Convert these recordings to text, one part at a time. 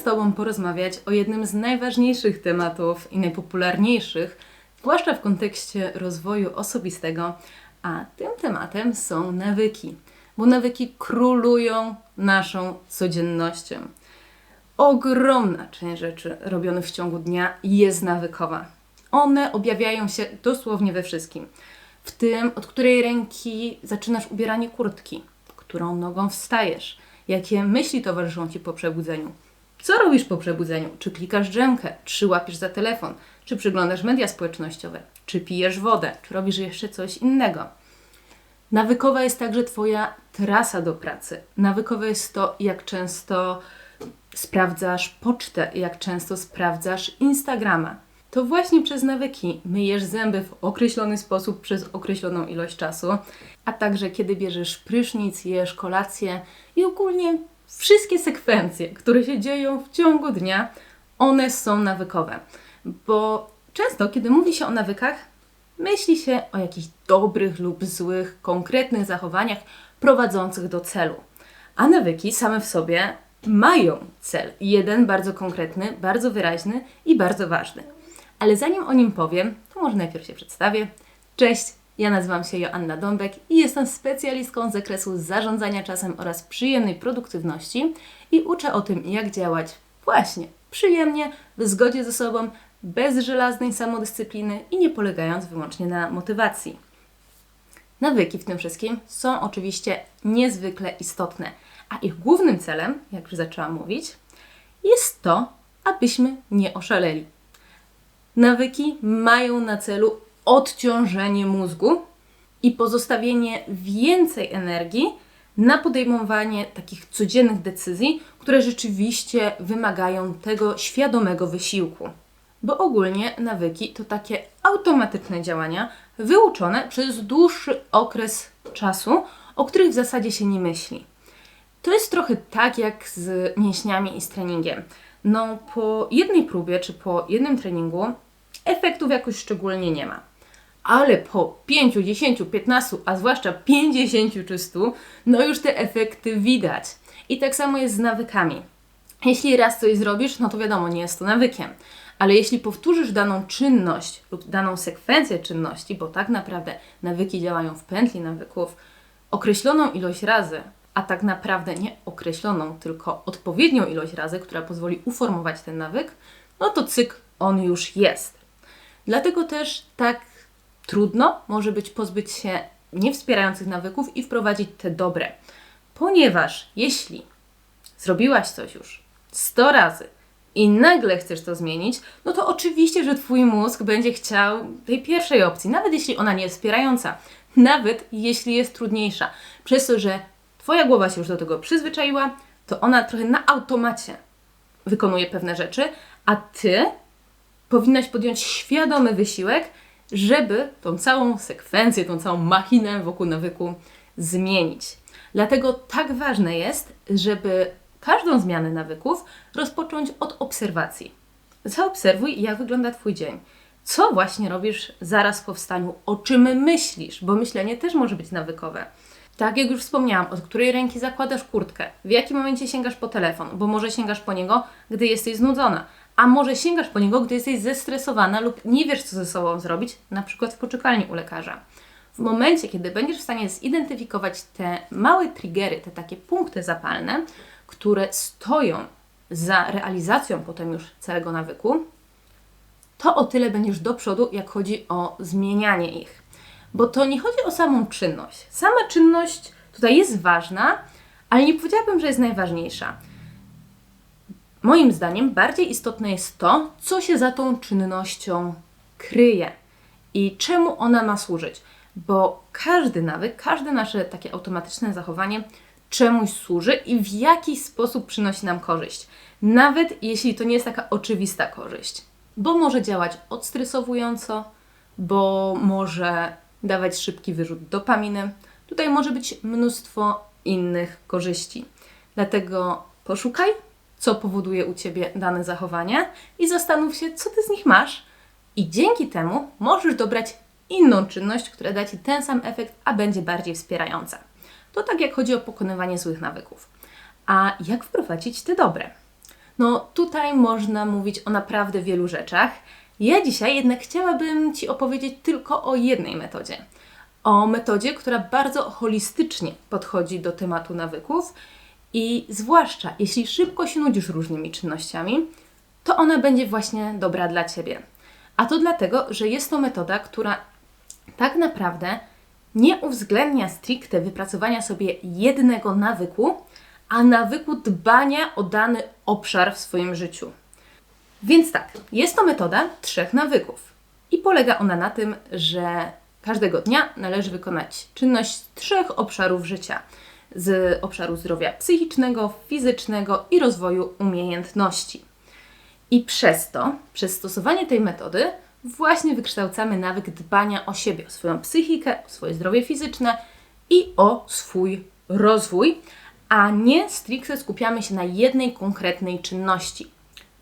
z Tobą porozmawiać o jednym z najważniejszych tematów i najpopularniejszych, zwłaszcza w kontekście rozwoju osobistego, a tym tematem są nawyki, bo nawyki królują naszą codziennością. Ogromna część rzeczy robionych w ciągu dnia jest nawykowa. One objawiają się dosłownie we wszystkim. W tym, od której ręki zaczynasz ubieranie kurtki, którą nogą wstajesz, jakie myśli towarzyszą Ci po przebudzeniu. Co robisz po przebudzeniu? Czy klikasz drzemkę? Czy łapiesz za telefon? Czy przyglądasz media społecznościowe? Czy pijesz wodę? Czy robisz jeszcze coś innego? Nawykowa jest także Twoja trasa do pracy. Nawykowe jest to, jak często sprawdzasz pocztę, jak często sprawdzasz Instagrama. To właśnie przez nawyki myjesz zęby w określony sposób przez określoną ilość czasu, a także kiedy bierzesz prysznic, jesz kolację i ogólnie wszystkie sekwencje, które się dzieją w ciągu dnia, one są nawykowe. Bo często, kiedy mówi się o nawykach, myśli się o jakichś dobrych lub złych, konkretnych zachowaniach prowadzących do celu. A nawyki same w sobie mają cel. Jeden bardzo konkretny, bardzo wyraźny i bardzo ważny. Ale zanim o nim powiem, to może najpierw się przedstawię. Cześć, ja nazywam się Joanna Dąbek i jestem specjalistką z zakresu zarządzania czasem oraz przyjemnej produktywności i uczę o tym, jak działać właśnie przyjemnie, w zgodzie ze sobą, bez żelaznej samodyscypliny i nie polegając wyłącznie na motywacji. Nawyki w tym wszystkim są oczywiście niezwykle istotne, a ich głównym celem, jak już zaczęłam mówić, jest to, abyśmy nie oszaleli. Nawyki mają na celu odciążenie mózgu i pozostawienie więcej energii na podejmowanie takich codziennych decyzji, które rzeczywiście wymagają tego świadomego wysiłku. Bo ogólnie nawyki to takie automatyczne działania wyuczone przez dłuższy okres czasu, o których w zasadzie się nie myśli. To jest trochę tak jak z mięśniami i z treningiem. No, po jednej próbie czy po jednym treningu efektów jakoś szczególnie nie ma. Ale po 5, 10, 15, a zwłaszcza 50 czy 100, no już te efekty widać. I tak samo jest z nawykami. Jeśli raz coś zrobisz, no to wiadomo, nie jest to nawykiem. Ale jeśli powtórzysz daną czynność lub daną sekwencję czynności, bo tak naprawdę nawyki działają w pętli nawyków, określoną ilość razy, a tak naprawdę nie określoną, tylko odpowiednią ilość razy, która pozwoli uformować ten nawyk, no to cykl on już jest. Dlatego też tak trudno może być pozbyć się niewspierających nawyków i wprowadzić te dobre. Ponieważ jeśli zrobiłaś coś już 100 razy i nagle chcesz to zmienić, no to oczywiście, że Twój mózg będzie chciał tej pierwszej opcji, nawet jeśli ona nie jest wspierająca, nawet jeśli jest trudniejsza. Przez to, że Twoja głowa się już do tego przyzwyczaiła, to ona trochę na automacie wykonuje pewne rzeczy, a Ty powinnaś podjąć świadomy wysiłek, żeby tą całą sekwencję, tą całą machinę wokół nawyku zmienić. Dlatego tak ważne jest, żeby każdą zmianę nawyków rozpocząć od obserwacji. Zaobserwuj, jak wygląda Twój dzień. Co właśnie robisz zaraz po wstaniu? O czym myślisz? Bo myślenie też może być nawykowe. Tak jak już wspomniałam, od której ręki zakładasz kurtkę, w jakim momencie sięgasz po telefon, bo może sięgasz po niego, gdy jesteś znudzona, a może sięgasz po niego, gdy jesteś zestresowana lub nie wiesz, co ze sobą zrobić, na przykład w poczekalni u lekarza. W momencie, kiedy będziesz w stanie zidentyfikować te małe triggery, te takie punkty zapalne, które stoją za realizacją potem już całego nawyku, to o tyle będziesz do przodu, jak chodzi o zmienianie ich. Bo to nie chodzi o samą czynność. Sama czynność tutaj jest ważna, ale nie powiedziałabym, że jest najważniejsza. Moim zdaniem bardziej istotne jest to, co się za tą czynnością kryje i czemu ona ma służyć. Bo każdy nawyk, każde nasze takie automatyczne zachowanie czemuś służy i w jakiś sposób przynosi nam korzyść. Nawet jeśli to nie jest taka oczywista korzyść. Bo może działać odstresowująco, bo może dawać szybki wyrzut dopaminy. Tutaj może być mnóstwo innych korzyści. Dlatego poszukaj, co powoduje u Ciebie dane zachowanie i zastanów się, co Ty z nich masz. I dzięki temu możesz dobrać inną czynność, która da Ci ten sam efekt, a będzie bardziej wspierająca. To tak jak chodzi o pokonywanie złych nawyków. A jak wprowadzić te dobre? No tutaj można mówić o naprawdę wielu rzeczach. Ja dzisiaj jednak chciałabym Ci opowiedzieć tylko o jednej metodzie. O metodzie, która bardzo holistycznie podchodzi do tematu nawyków i zwłaszcza jeśli szybko się nudzisz różnymi czynnościami, to ona będzie właśnie dobra dla Ciebie. A to dlatego, że jest to metoda, która tak naprawdę nie uwzględnia stricte wypracowania sobie jednego nawyku, a nawyku dbania o dany obszar w swoim życiu. Więc tak, jest to metoda trzech nawyków i polega ona na tym, że każdego dnia należy wykonać czynność trzech obszarów życia: z obszaru zdrowia psychicznego, fizycznego i rozwoju umiejętności. I przez to, przez stosowanie tej metody, właśnie wykształcamy nawyk dbania o siebie, o swoją psychikę, o swoje zdrowie fizyczne i o swój rozwój, a nie stricte skupiamy się na jednej konkretnej czynności.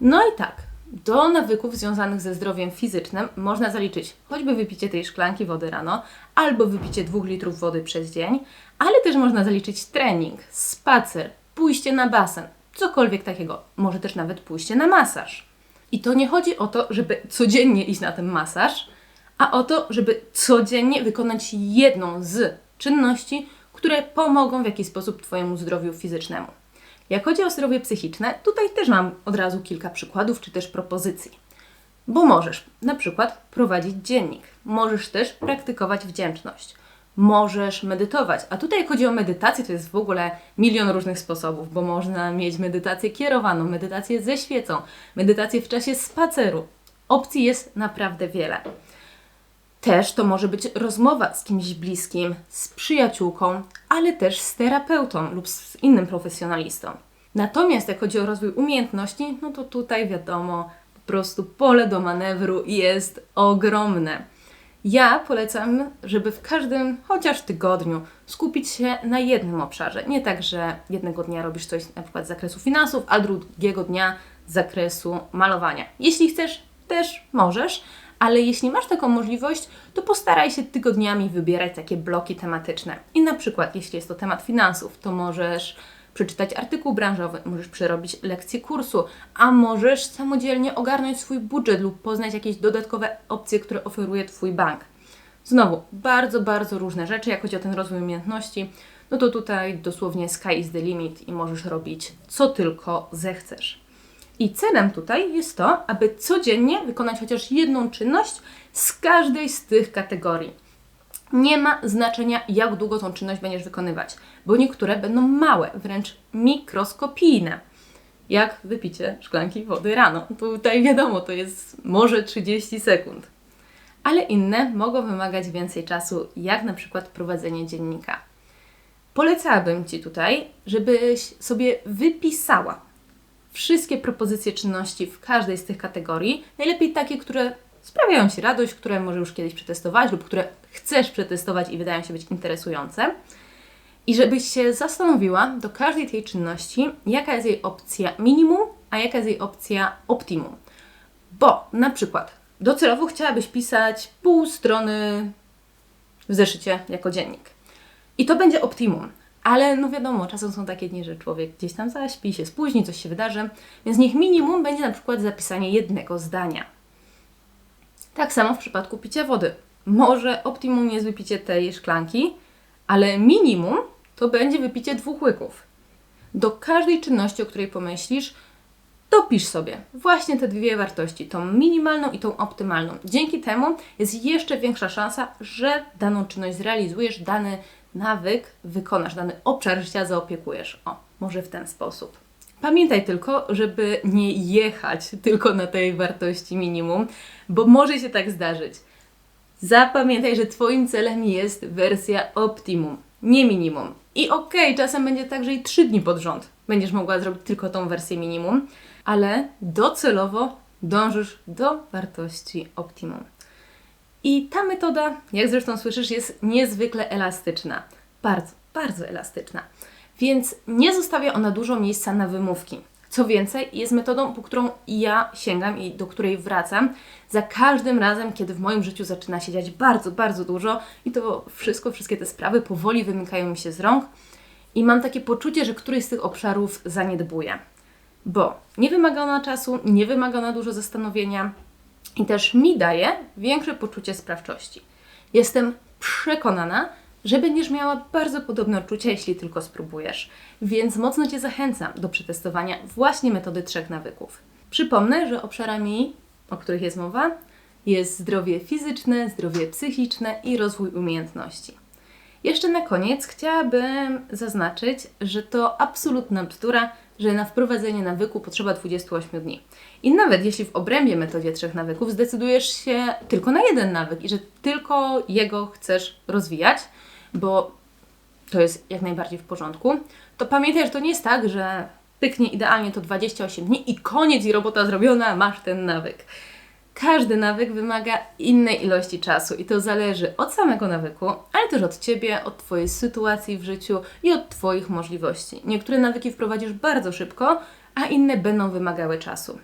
No i tak, do nawyków związanych ze zdrowiem fizycznym można zaliczyć choćby wypicie tej szklanki wody rano, albo wypicie dwóch litrów wody przez dzień, ale też można zaliczyć trening, spacer, pójście na basen, cokolwiek takiego. Może też nawet pójście na masaż. I to nie chodzi o to, żeby codziennie iść na ten masaż, a o to, żeby codziennie wykonać jedną z czynności, które pomogą w jakiś sposób Twojemu zdrowiu fizycznemu. Jak chodzi o zdrowie psychiczne, tutaj też mam od razu kilka przykładów czy też propozycji. Bo możesz na przykład prowadzić dziennik, możesz też praktykować wdzięczność, możesz medytować. A tutaj, jak chodzi o medytację, to jest w ogóle milion różnych sposobów, bo można mieć medytację kierowaną, medytację ze świecą, medytację w czasie spaceru. Opcji jest naprawdę wiele. Też to może być rozmowa z kimś bliskim, z przyjaciółką, ale też z terapeutą lub z innym profesjonalistą. Natomiast jak chodzi o rozwój umiejętności, no to tutaj wiadomo, po prostu pole do manewru jest ogromne. Ja polecam, żeby w każdym, chociaż tygodniu, skupić się na jednym obszarze. Nie tak, że jednego dnia robisz coś na przykład z zakresu finansów, a drugiego dnia z zakresu malowania. Jeśli chcesz, też możesz, ale jeśli masz taką możliwość, to postaraj się tygodniami wybierać takie bloki tematyczne. I na przykład, jeśli jest to temat finansów, to możesz przeczytać artykuł branżowy, możesz przerobić lekcję kursu, a możesz samodzielnie ogarnąć swój budżet lub poznać jakieś dodatkowe opcje, które oferuje Twój bank. Znowu, bardzo, bardzo różne rzeczy, jak chodzi o ten rozwój umiejętności, no to tutaj dosłownie sky is the limit i możesz robić co tylko zechcesz. I celem tutaj jest to, aby codziennie wykonać chociaż jedną czynność z każdej z tych kategorii. Nie ma znaczenia, jak długo tą czynność będziesz wykonywać, bo niektóre będą małe, wręcz mikroskopijne. Jak wypicie szklanki wody rano. Tutaj wiadomo, to jest może 30 sekund. Ale inne mogą wymagać więcej czasu, jak na przykład prowadzenie dziennika. Polecałabym Ci tutaj, żebyś sobie wypisała wszystkie propozycje czynności w każdej z tych kategorii. Najlepiej takie, które sprawiają Ci radość, które może już kiedyś przetestować lub które chcesz przetestować i wydają się być interesujące. I żebyś się zastanowiła do każdej tej czynności, jaka jest jej opcja minimum, a jaka jest jej opcja optimum. Bo na przykład docelowo chciałabyś pisać pół strony w zeszycie jako dziennik. I to będzie optimum. Ale no wiadomo, czasem są takie dni, że człowiek gdzieś tam zaśpi, się spóźni, coś się wydarzy, więc niech minimum będzie na przykład zapisanie jednego zdania. Tak samo w przypadku picia wody. Może optimum jest wypicie tej szklanki, ale minimum to będzie wypicie dwóch łyków. Do każdej czynności, o której pomyślisz, dopisz sobie właśnie te dwie wartości, tą minimalną i tą optymalną. Dzięki temu jest jeszcze większa szansa, że daną czynność zrealizujesz, dany nawyk wykonasz, dany obszar życia zaopiekujesz. O, może w ten sposób. Pamiętaj tylko, żeby nie jechać tylko na tej wartości minimum, bo może się tak zdarzyć. Zapamiętaj, że Twoim celem jest wersja optimum, nie minimum. I okej, okay, czasem będzie tak, że i 3 dni pod rząd będziesz mogła zrobić tylko tą wersję minimum, ale docelowo dążysz do wartości optimum. I ta metoda, jak zresztą słyszysz, jest niezwykle elastyczna. Bardzo, bardzo elastyczna. Więc nie zostawia ona dużo miejsca na wymówki. Co więcej, jest metodą, po którą ja sięgam i do której wracam za każdym razem, kiedy w moim życiu zaczyna się dziać bardzo, bardzo dużo i to wszystko, wszystkie te sprawy powoli wymykają mi się z rąk i mam takie poczucie, że któryś z tych obszarów zaniedbuję. bo nie wymaga ona czasu, nie wymaga ona dużo zastanowienia i też mi daje większe poczucie sprawczości. Jestem przekonana, że będziesz miała bardzo podobne odczucia, jeśli tylko spróbujesz. Więc mocno Cię zachęcam do przetestowania właśnie metody trzech nawyków. Przypomnę, że obszarami, o których jest mowa, jest zdrowie fizyczne, zdrowie psychiczne i rozwój umiejętności. Jeszcze na koniec chciałabym zaznaczyć, że to absolutna bzdura, że na wprowadzenie nawyku potrzeba 28 dni. I nawet jeśli w obrębie metodzie trzech nawyków zdecydujesz się tylko na jeden nawyk i że tylko jego chcesz rozwijać, bo to jest jak najbardziej w porządku, to pamiętaj, że to nie jest tak, że pyknie idealnie to 28 dni i koniec i robota zrobiona, masz ten nawyk. Każdy nawyk wymaga innej ilości czasu i to zależy od samego nawyku, ale też od Ciebie, od Twojej sytuacji w życiu i od Twoich możliwości. Niektóre nawyki wprowadzisz bardzo szybko, a inne będą wymagały czasu.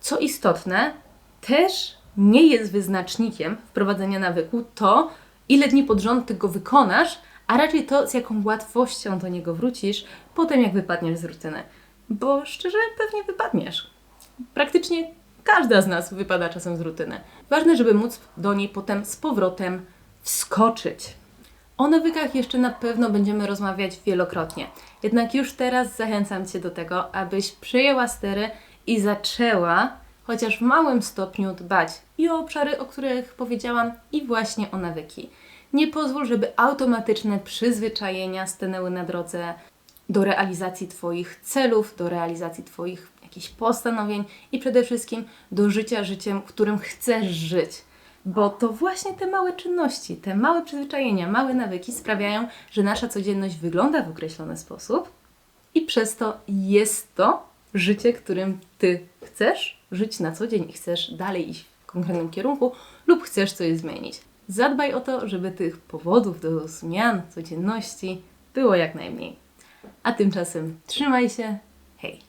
Co istotne, też nie jest wyznacznikiem wprowadzenia nawyku to, ile dni pod rząd Ty go wykonasz, a raczej to, z jaką łatwością do niego wrócisz potem, jak wypadniesz z rutyny. Bo szczerze, pewnie wypadniesz. Praktycznie każda z nas wypada czasem z rutyny. Ważne, żeby móc do niej potem z powrotem wskoczyć. O nawykach jeszcze na pewno będziemy rozmawiać wielokrotnie. Jednak już teraz zachęcam Cię do tego, abyś przyjęła stery i zaczęła chociaż w małym stopniu dbać i o obszary, o których powiedziałam, i właśnie o nawyki. Nie pozwól, żeby automatyczne przyzwyczajenia stanęły na drodze do realizacji Twoich celów, do realizacji Twoich jakichś postanowień i przede wszystkim do życia życiem, którym chcesz żyć. Bo to właśnie te małe czynności, te małe przyzwyczajenia, małe nawyki sprawiają, że nasza codzienność wygląda w określony sposób i przez to jest to życie, którym Ty chcesz żyć na co dzień i chcesz dalej iść w konkretnym kierunku lub chcesz coś zmienić. Zadbaj o to, żeby tych powodów do zmian codzienności było jak najmniej. A tymczasem trzymaj się. Hej!